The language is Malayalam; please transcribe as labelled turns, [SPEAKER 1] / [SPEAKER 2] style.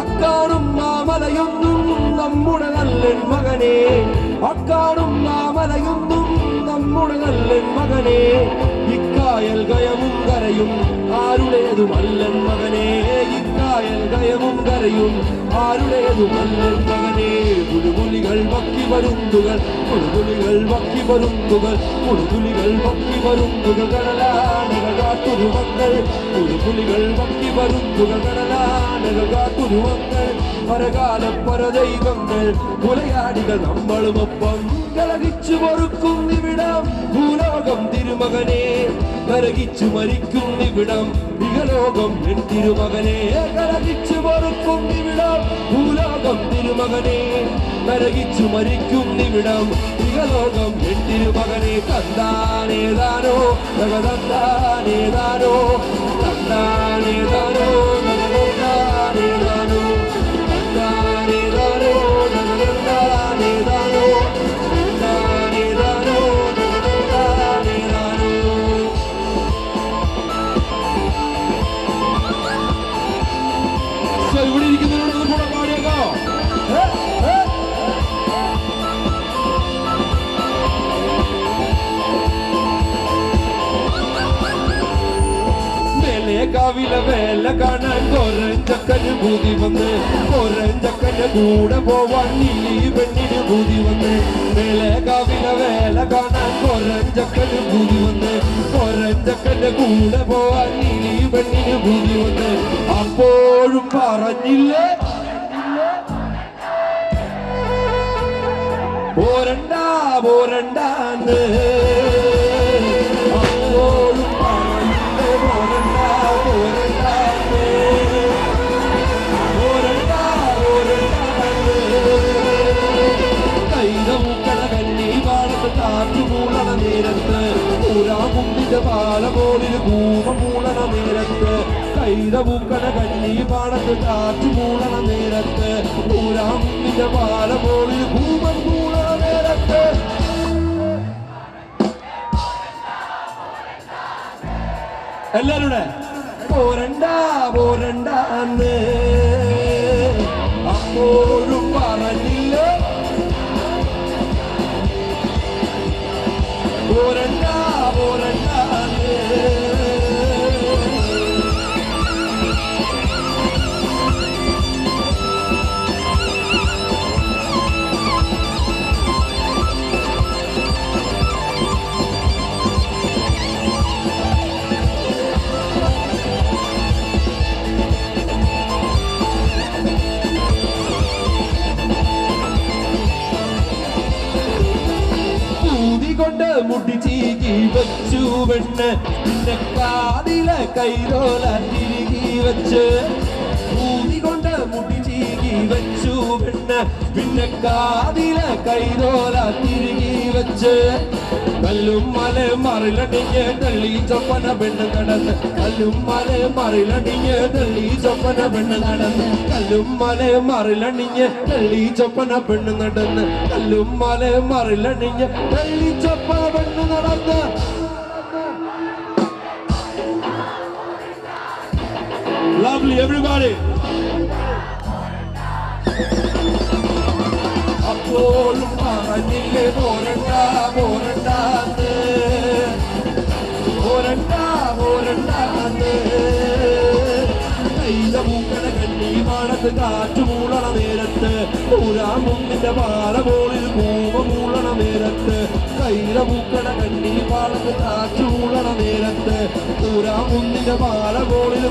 [SPEAKER 1] அக்காரும் நாமலையொன்றும் நம்முடன் அல்லன் மகனே. அக்காரும் நாமலையொன்றும் நம்முடன் அல்லன் மகனே. இக்காயல் கயமும் கரையும் ஆருடையதும் அல்லன் மகனே. இக்காயல் கயமும் கரையும் ஆருடையதும் அல்லன் மகனே. குழுகுலிகள் பக்தி வருந்துகள் குழுகுலிகள் பக்தி வருந்துகள் குழுகுலிகள் பக்தி வருந்துகள் கடலான കാട്ടുരുവങ്ങൾ പുതുപുലികൾ വക്കി വരും കടലാനകൾ കാത്തുരുവങ്ങൾ പരകാല പരദൈവങ്ങൾ പുലയാടികൾ നമ്മളുമൊപ്പം കലകിച്ചു മറുക്കും ഇവിടം ഭൂലോകം തിരുമകനെ കരകിച്ചു മരിക്കും ഇവിടം ഇഹലോകം എൻ തിരുമകനെ കലകിച്ചു മറുക്കും ഇവിടം ഭൂലോകം തിരുമകനെ കരകിച്ചു മരിക്കും ഇവിടം ഇഹലോകം തിരുമകനെ തന്താനേതാനോ തകതന്താനേതാനോ കാവിലെ വേല കാണാൻ കൊരഞ്ചക്കന് ഭൂതി വന്ന്. കൊരഞ്ചക്കന് കൂടെ പോവാൻ നീലി പെണ്ണിന് ഭൂതി വന്ന്. വേല കാവിലെ വേല കാണാൻ കൊരഞ്ചക്കന് ഭൂതി വന്ന്. കൊരഞ്ചക്കന്റെ കൂടെ പോവാൻ നീലി പെണ്ണിന് ഭൂതി വന്ന്. അപ്പോഴും പറഞ്ഞില്ലേ? പോരണ്ട പോരണ്ടാന്ന്. ൂരാമുണ്ടിന്റെ പാലപോലിൽ കൂമ മൂളണ നേരത്ത് കൈതപൂക്കണ കഞ്ഞി പാടത്ത് കാറ്റു മൂളണ നേരത്ത് ൂരാമുണ്ടിന്റെ പാലപോലിൽ കൂമ മൂളണ നേരത്ത്. എല്ലാരുടെ പോരണ്ട പോരണ്ടാന്ന് അപ്പോഴും പറഞ്ഞില്ല. പോരണ്ട. കൊണ്ട് മുടി ചീകി വെച്ചു പെണ്ണ് പിന്നെ കാതിലെ കൈതോല തിരികി വെച്ച്. കൊണ്ട് മുടി ചീകി വെച്ചു പെണ്ണ് പിന്നെ കാതിലെ കൈതോല തിരികി വെച്ച്. കല്ലും മല മറിലടിഞ്ഞ് തള്ളി ചൊപ്പന പെണ്ണ് നടന്ന്. കല്ലും മല മറിലടിഞ്ഞ് തള്ളി ചൊപ്പന പെണ്ണ് നടന്ന്. കല്ലും മല മറിലണിഞ്ഞ് തള്ളി ചൊപ്പന പെണ്ണ് നടന്ന്. കല്ലും മല മറിലണിഞ്ഞ് തള്ളി ചൊപ്പന പെണ്ണ് നടന്ന്. Lovely, everybody. അപ്പോഴും പറഞ്ഞില്ലേ പോരണ്ട പോരണ്ടാന്ന് പോരണ്ട പോരണ്ടാന്ന് കൈത മൂക്കണ കണ്ണി മാണത്ത് കാറ്റു മൂളണ നേരത്ത് പൂരാമുന്നിന്റെ പാല മോളിൽ കൂവ മൂളണ നേരത്ത് കൈത മൂക്കണ കണ്ണി പാടത്ത് കാറ്റു മൂളണ നേരത്ത് പൂരാമുന്നിന്റെ പാല മോളിൽ